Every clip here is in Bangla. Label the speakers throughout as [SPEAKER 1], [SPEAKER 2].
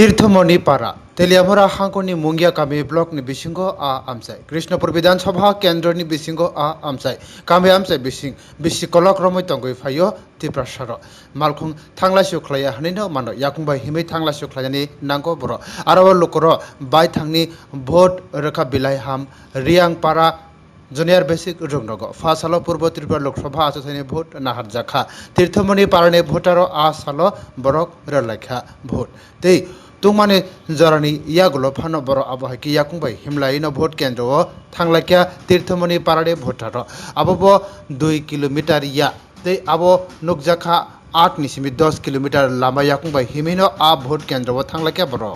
[SPEAKER 1] ತೀರ್ಥಮಣಿ ಪಾರ ತೆಲಿಯಮರ ಹಾಂಕೋನಿ ಮುಂಗ್ಯಾ ಕಾಮಿ ಬ್ಲಾಕ್ ನಿ ಬಿಸಿಂಗೋ ಆ ಆಮ್ಸಾಯ್ ಕೃಷ್ಣಪುರ ವಿಧಾನಸಭಾ ಕೇಂದ್ರ ನಿ ಬಿಸಿಂಗೋ ಆ ಆಮ್ಸಾಯ್ ಕಾಮಿ ಆಮ್ಸಾಯ್ ಬಿಸಿಂಗ್ ಬಿಸಿ ಕಲಕ್ ರಮೈ ತಂಗೈ ಫಾಯೋ ತಿಪ್ರಾಸಾರ ಮಾಲ್ಖುಂ ಥಾಂಗ್ಲಾ ಸುಖ್ಲಾಯ ಹನಿನ ಮಾನೋ ಯಾಕುಂಬಾ ಹಿಮೈ ಥಾಂಗ್ಲಾ ಸುಖ್ಲಾಯನಿ ನಾಂಗೋ ಬರ ಆರವ ಲುಕರ ಬಾಯ್ ಥಾಂಗ್ನಿ ভোট রেখা বিলাই হাম রিয়াং পারা জুনিয়র বেসিক রংনগ ফাসালো পূর্ব ত্রিপুরা লোকসভা আসনে ভোট নাহার জাখা তীর্থমণি পারণে ভোটারও আসালো বরক রেলেখা ভোট তেই তুমানে জরানি ইয়াগুলো ফানো বড় আবহাওয়া ইয়াকুংবাই হিমলাইন ভোট কেন্দ্র থাংলাইকা তীর্থমণি পারাড়ে ভোটার আবব দুই কিলোমিটার ইয়া তেই আবো নুকজাখা আট নিসিমি দশ কিলোমিটার লামা ইয়াকুংবাই হিমিনো আ ভোট কেন্দ্র থাংলাইকা বড়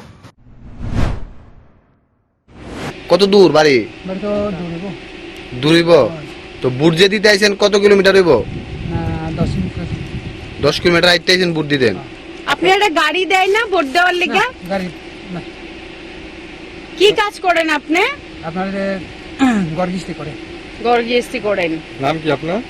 [SPEAKER 2] কত দূর বাড়ি?
[SPEAKER 3] বাড়ি তো দৌড়িব
[SPEAKER 2] দূর হইব তো বুট যে দিতে আইছেন কত কিলোমিটার হইব?
[SPEAKER 3] দশ
[SPEAKER 2] কিলোমিটার। আইতে আইছেন বুট দিতেন?
[SPEAKER 4] আপনি একটা গাড়ি দেয় না ভোট দেওয়ার লিগে?
[SPEAKER 3] গাড়ি না।
[SPEAKER 4] কি কাজ করেন আপনি?
[SPEAKER 3] আপনার গর্গিস্তি করেন।
[SPEAKER 4] গর্গিস্তি করেন।
[SPEAKER 2] নাম কি আপনার?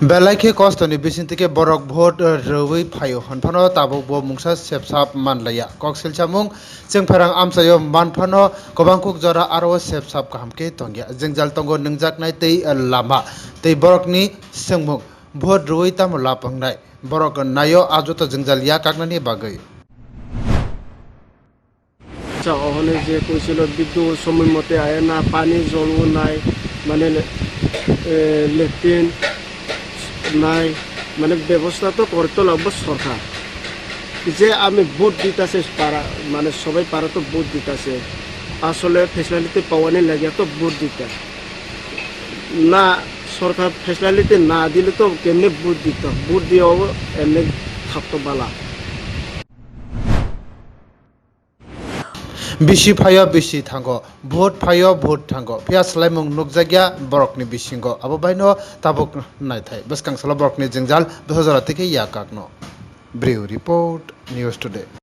[SPEAKER 1] बेलाखे कस्तनि बिसिन्तिके बरक भोट रवै फायो हनफानो ताबुक बो मुंसा सेबसाब मानलाया कक्सिल सामुं जोंफारां आमसायो मानफानो गोबांकुक जरा आरो सेबसाब काहामके तंगिया जोंजाल तंगो नोंजाकनाय तै लामा तै बरकनि सोंमुं भोट रवै ताम लापंनाय बरक नायो आजुत जोंजालिया काकनानि बागै
[SPEAKER 5] আচ্ছা ওখানে যে কইছিল বিদ্যুৎ সময় মতে আয় না পানি জলও নাই মানে লেট্রিন নাই। মানে ব্যবস্থা তো করতে লাগবে সরকার। যে আমি ভোট দিতেছে পারা মানে সবাই পারা তো ভোট দিতেছে। আসলে ফেসিলিটি পাওয়ানি লাগে তো ভোট দিতে। না, সরকার ফেসিলিটি না দিলে তো কেমনি ভোট দিত? ভোট দিয়ে এমনি থাকতো বালা।
[SPEAKER 1] bisi phayo bisi thango vote phayo vote thango phia slai mung nukjagya borok ni bisingo abo baino tabok nai thai beskang sala borok ni jingjal 2000 থেকে ইয়াকাকনো ব্রিউ রিপোর্ট নিউজ টুডে